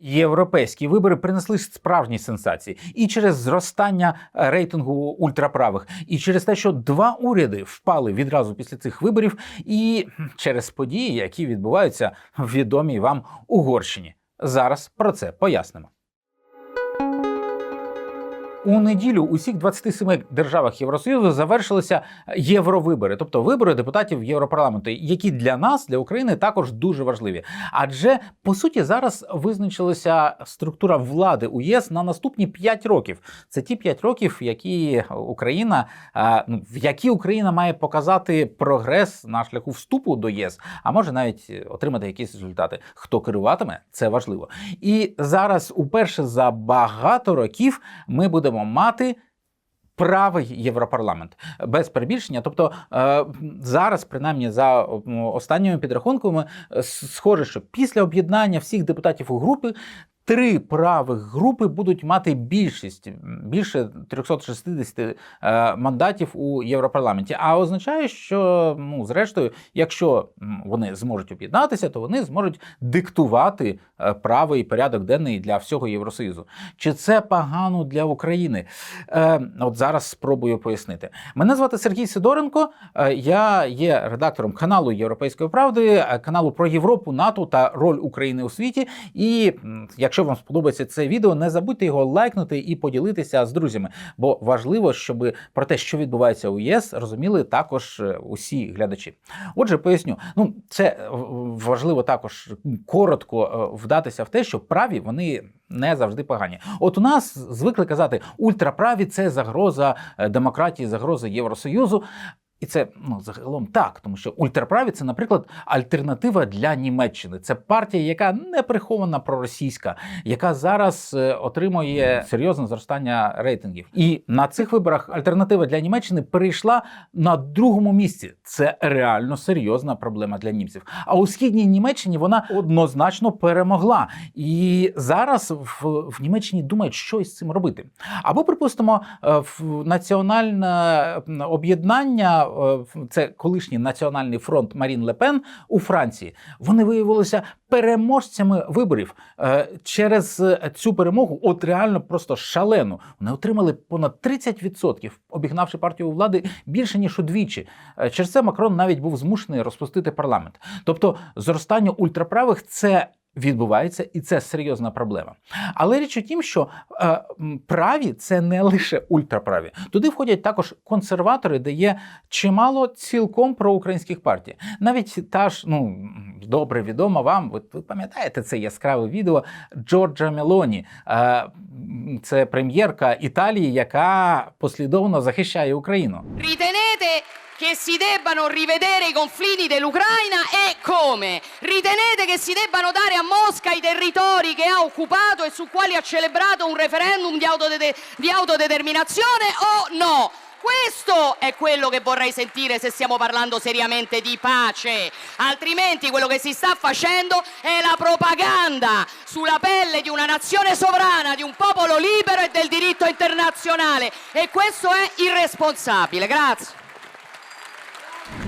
Європейські вибори принесли справжні сенсації і через зростання е, рейтингу ультраправих, і через те, що два уряди впали відразу після цих виборів, і через події, які відбуваються в відомій вам Угорщині. Зараз про це пояснимо. У неділю у всіх 27 державах Євросоюзу завершилися євровибори, тобто вибори депутатів Європарламенту, які для нас, для України, також дуже важливі. Адже по суті зараз визначилася структура влади у ЄС на наступні 5 років. Це ті 5 років, які Україна ну, в які Україна має показати прогрес на шляху вступу до ЄС, а може навіть отримати якісь результати. Хто керуватиме, це важливо. І зараз, уперше за багато років, ми будемо мати. Правий європарламент без перебільшення. Тобто е, зараз, принаймні, за останніми підрахунками, е, схоже, що після об'єднання всіх депутатів у групи. Три правих групи будуть мати більшість більше 360 е, мандатів у Європарламенті. А означає, що ну, зрештою, якщо вони зможуть об'єднатися, то вони зможуть диктувати е, правий порядок денний для всього Євросоюзу. Чи це погано для України? Е, от зараз спробую пояснити. Мене звати Сергій Сидоренко. Я є редактором каналу Європейської правди, каналу про Європу, НАТО та роль України у світі. І м, якщо вам сподобається це відео, не забудьте його лайкнути і поділитися з друзями. Бо важливо, щоб про те, що відбувається у ЄС, розуміли також е, усі глядачі. Отже, поясню. Ну, це важливо також коротко е, вдатися в те, що праві вони не завжди погані. От у нас звикли казати, ультраправі це загроза е, демократії, загроза Євросоюзу. І це ну загалом так, тому що ультраправі це, наприклад, альтернатива для Німеччини. Це партія, яка не прихована проросійська, яка зараз е, отримує серйозне зростання рейтингів. І на цих виборах альтернатива для Німеччини перейшла на другому місці. Це реально серйозна проблема для німців. А у східній Німеччині вона однозначно перемогла. І зараз в, в Німеччині думають, що із цим робити. Або, припустимо, е, в національне об'єднання, це колишній національний фронт Марін Лепен у Франції. Вони виявилися переможцями виборів Е, через е, цю перемогу, от реально просто шалену. Вони отримали понад 30%, обігнавши партію влади більше ніж удвічі. Е, Через це Макрон навіть був змушений розпустити парламент. Тобто зростання ультраправих це. Відбувається, і це серйозна проблема. Але річ у тім, що е, праві це не лише ультраправі. Туди входять також консерватори, де є чимало цілком проукраїнських партій. Навіть та ж ну добре відома вам. Ви, ви пам'ятаєте це яскраве відео Джорджа Мелоні. Е, це прем'єрка Італії, яка послідовно захищає Україну. Ritenete che si debbano rivedere i confini dell'Ucraina e come? Ritenete che si debbano dare a Mosca i territori che ha occupato e su quali ha celebrato un referendum di, autodete- di autodeterminazione o no? Questo è quello che vorrei sentire se stiamo parlando seriamente di pace. Altrimenti quello che si sta facendo è la propaganda sulla pelle di una nazione sovrana, di un popolo libero e del diritto internazionale. E questo è irresponsabile. Grazie.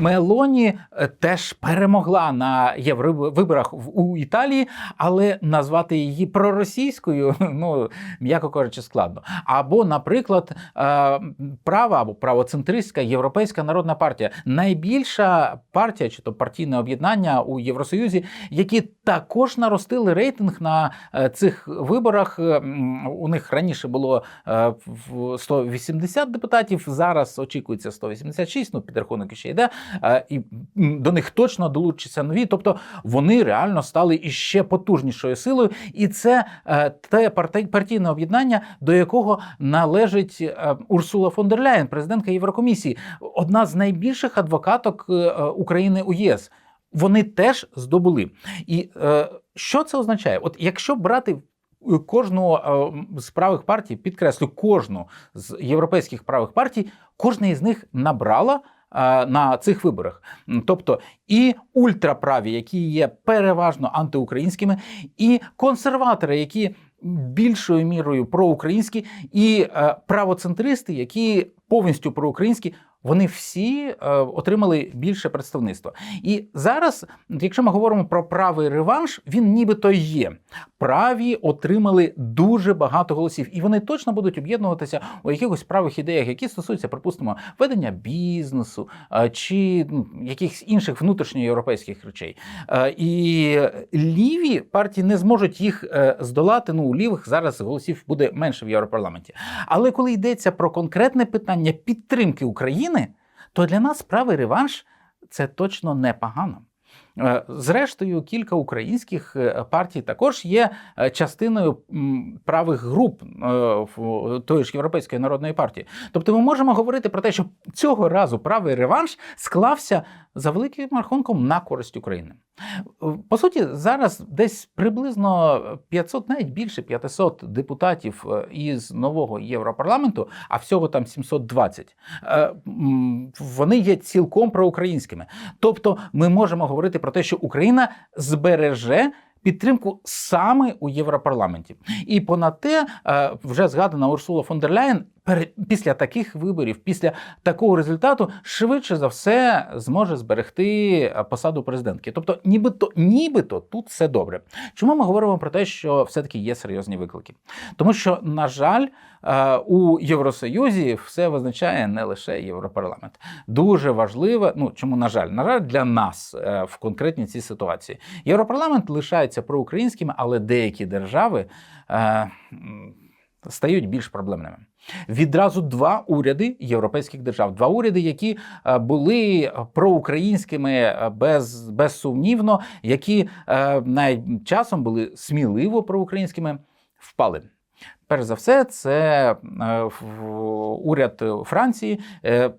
Мелоні е, теж перемогла на євровиборах у Італії, але назвати її проросійською, ну м'яко кажучи, складно. Або, наприклад, е, права або правоцентристська європейська народна партія найбільша партія чи то партійне об'єднання у Євросоюзі, які також наростили рейтинг на е, цих виборах. У них раніше було е, в 180 депутатів, зараз очікується 186, ну підрахунок ще йде. Е, І до них точно долучаться нові. Тобто вони реально стали іще потужнішою силою, і це е, те партійне об'єднання, до якого належить е, Урсула фон дер Ляєн, президентка Єврокомісії, одна з найбільших адвокаток України у ЄС. Вони теж здобули. І що це означає? От якщо брати кожну з правих партій, підкреслю, кожну з європейських правих партій, кожна із них набрала на цих виборах. Тобто і ультраправі, які є переважно антиукраїнськими, і консерватори, які більшою мірою проукраїнські, і е, правоцентристи, які повністю проукраїнські. Вони всі е, отримали більше представництва. І зараз, якщо ми говоримо про правий реванш, він нібито є. Праві отримали дуже багато голосів, і вони точно будуть об'єднуватися у якихось правих ідеях, які стосуються, припустимо, ведення бізнесу е, чи ну, якихось інших внутрішньоєвропейських речей. Е, І ліві партії не зможуть їх е, здолати. Ну, у лівих зараз голосів буде менше в Європарламенті. Але коли йдеться про конкретне питання підтримки України, то для нас правий реванш це точно непогано. Е, Зрештою, кілька українських е, партій також є е, частиною правих груп тої ж Європейської народної партії. Тобто, ми можемо говорити про те, що цього разу правий реванш склався за великим рахунком на користь України. По суті, зараз десь приблизно 500, навіть більше 500 депутатів із нового Європарламенту, а всього там 720, е, вони є цілком проукраїнськими. Тобто, ми можемо говорити про те, що Україна збереже. Підтримку саме у Європарламенті, і понад те, е, вже згадана Урсула фон дер Ляєн після таких виборів, після такого результату, швидше за все зможе зберегти е, посаду президентки. Тобто, нібито, нібито тут все добре. Чому ми говоримо про те, що все-таки є серйозні виклики? Тому що, на жаль, е, у Євросоюзі все визначає не лише Європарламент. Дуже важливо, ну чому на жаль, на жаль, для нас е, в конкретній цій ситуації. Європарламент лишається проукраїнським, але деякі держави стають більш проблемними. Відразу два уряди європейських держав, два уряди, які е, були проукраїнськими е, без, безсумнівно, які е, навіть часом були сміливо проукраїнськими, впали. Перш за все, це уряд Франції.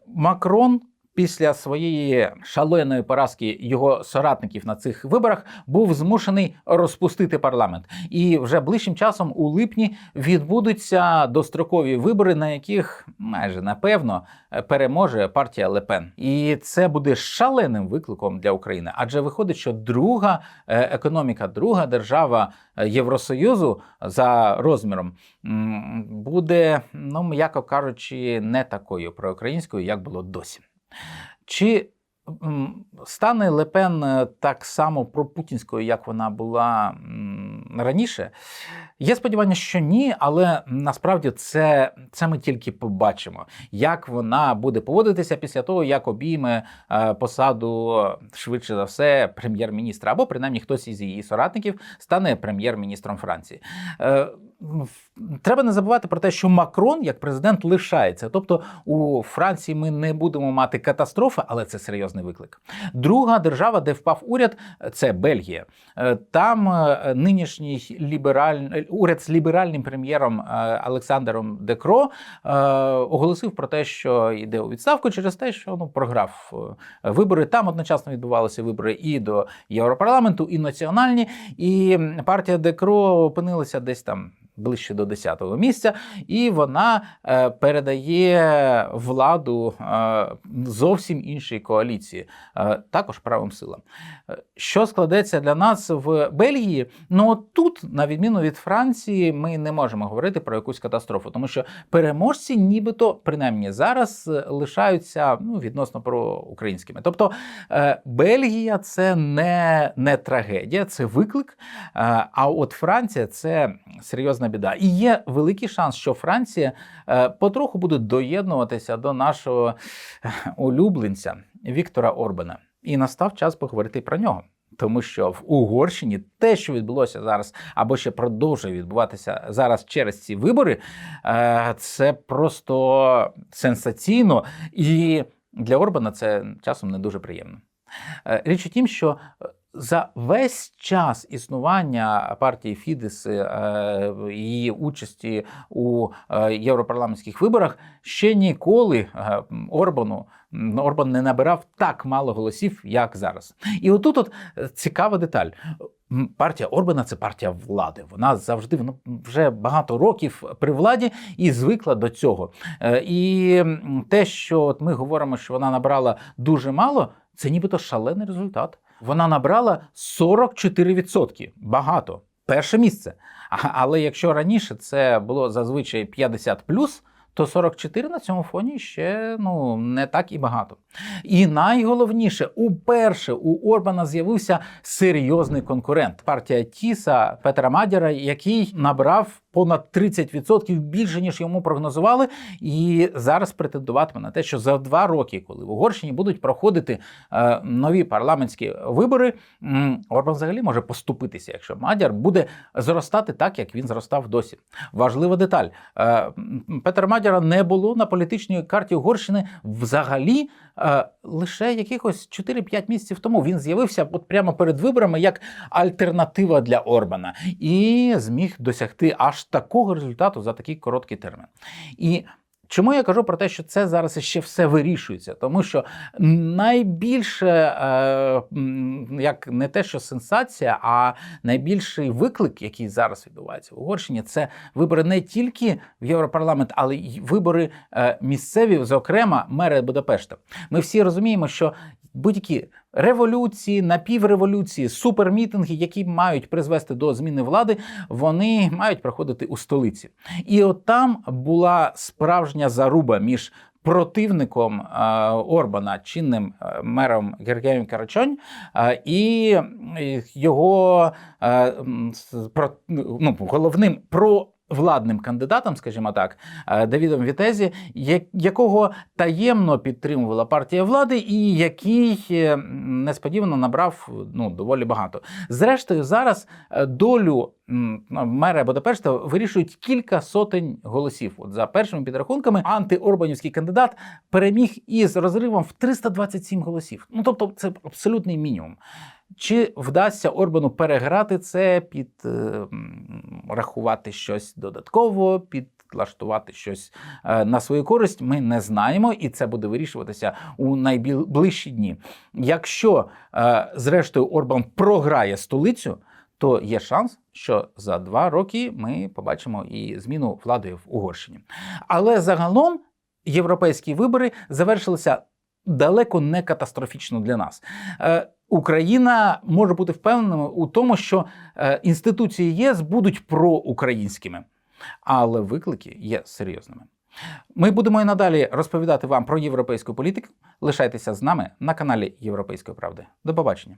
Макрон після своєї шаленої поразки його соратників на цих виборах був змушений розпустити парламент. І вже ближчим часом у липні відбудуться дострокові вибори, на яких майже напевно е, переможе партія Лепен. І це буде шаленим викликом для України. Адже виходить, що друга е, економіка, друга держава е, Євросоюзу за розміром буде, ну м'яко кажучи, не такою проукраїнською, як було досі. Чи стане Лепен е, так само пропутінською, як вона була раніше? Є сподівання, що ні, але насправді це, це ми тільки побачимо, як вона буде поводитися після того, як обійме е, посаду швидше за все прем'єр-міністра, або принаймні хтось із її соратників стане прем'єр-міністром Франції. В- Треба не забувати про те, що Макрон як президент лишається. Тобто у Франції ми не будемо мати катастрофи, але це серйозний виклик. Друга держава, де впав уряд, це Бельгія. Е, Там е, нинішній лібераль... уряд з ліберальним прем'єром е, Олександром Декро оголосив про те, що йде у відставку через те, що ну програв вибори. Там одночасно відбувалися вибори і до Європарламенту, і національні. І партія Декро опинилася десь там. Ближче до 10-го місця, і вона е, передає владу е, зовсім іншій коаліції, е, також правим силам. Що складеться для нас в Бельгії? Ну тут, на відміну від Франції, ми не можемо говорити про якусь катастрофу, тому що переможці, нібито, принаймні зараз, лишаються ну, відносно проукраїнськими. Тобто Бельгія це не, не трагедія, це виклик. А от Франція це серйозна біда. І є великий шанс, що Франція е, потроху буде доєднуватися до нашого е, улюбленця Віктора Орбана. І настав час поговорити про нього. Тому що в Угорщині те, що відбулося зараз, або ще продовжує відбуватися зараз через ці вибори, е, це просто сенсаційно, і для Орбана це часом не дуже приємно. Річ у тім, що за весь час існування партії Фідес, е, її участі у е, європарламентських виборах ще ніколи е, Орбану Орбан не набирав так мало голосів, як зараз. І отут от цікава деталь. Партія Орбана це партія влади. Вона завжди вона вже багато років при владі і звикла до цього. І те, що от ми говоримо, що вона набрала дуже мало, це нібито шалений результат. Вона набрала 44%. Багато. Перше місце. Але якщо раніше це було зазвичай 50 плюс, то 44 на цьому фоні ще ну не так і багато. І найголовніше, уперше у Орбана з'явився серйозний конкурент партія Тіса Петра Мадяра, який набрав понад 30% більше ніж йому прогнозували, і зараз претендуватиме на те, що за два роки, коли в Угорщині будуть проходити е, нові парламентські вибори, Орбан взагалі може поступитися, якщо Мадяр буде зростати так, як він зростав досі. Важлива деталь: е, м, Петра Мадяра не було на політичній карті Угорщини взагалі. е, Лише якихось 4-5 місяців тому він з'явився от прямо перед виборами як альтернатива для Орбана і зміг досягти аж такого результату за такий короткий термін. І Чому я кажу про те, що це зараз ще все вирішується? Тому що найбільше, е, як не те, що сенсація, а найбільший виклик, який зараз відбувається в Угорщині, це вибори не тільки в Європарламент, але й вибори е, місцеві, зокрема мери Будапешта. Ми всі розуміємо, що будь-які революції, напівреволюції, супермітинги, які мають призвести до зміни влади, вони мають проходити у столиці. І от там була справжня заруба між противником е, Орбана, чинним е, мером Гергеєм Карачонь, е, і е, його е, про, ну, головним про. Владним кандидатом, скажімо так, е, Давідом Вітезі, якого таємно підтримувала партія влади, і який е, несподівано набрав ну, доволі багато. Зрештою, зараз е, долю мера Будапешта вирішують кілька сотень голосів. От за першими підрахунками, антиорбанівський кандидат переміг із розривом в 327 голосів. Ну тобто, це абсолютний мінімум. Чи вдасться Орбану переграти це, підрахувати щось додатково, підлаштувати щось е, на свою користь, ми не знаємо, і це буде вирішуватися у найближчі дні. Якщо, е, зрештою, Орбан програє столицю, то є шанс, що за два роки ми побачимо і зміну влади в Угорщині. Але загалом європейські вибори завершилися далеко не катастрофічно для нас. Е, Україна може бути впевнена у тому, що е, інституції ЄС будуть проукраїнськими, але виклики є серйозними. Ми будемо і надалі розповідати вам про європейську політику. Лишайтеся з нами на каналі Європейської правди. До побачення.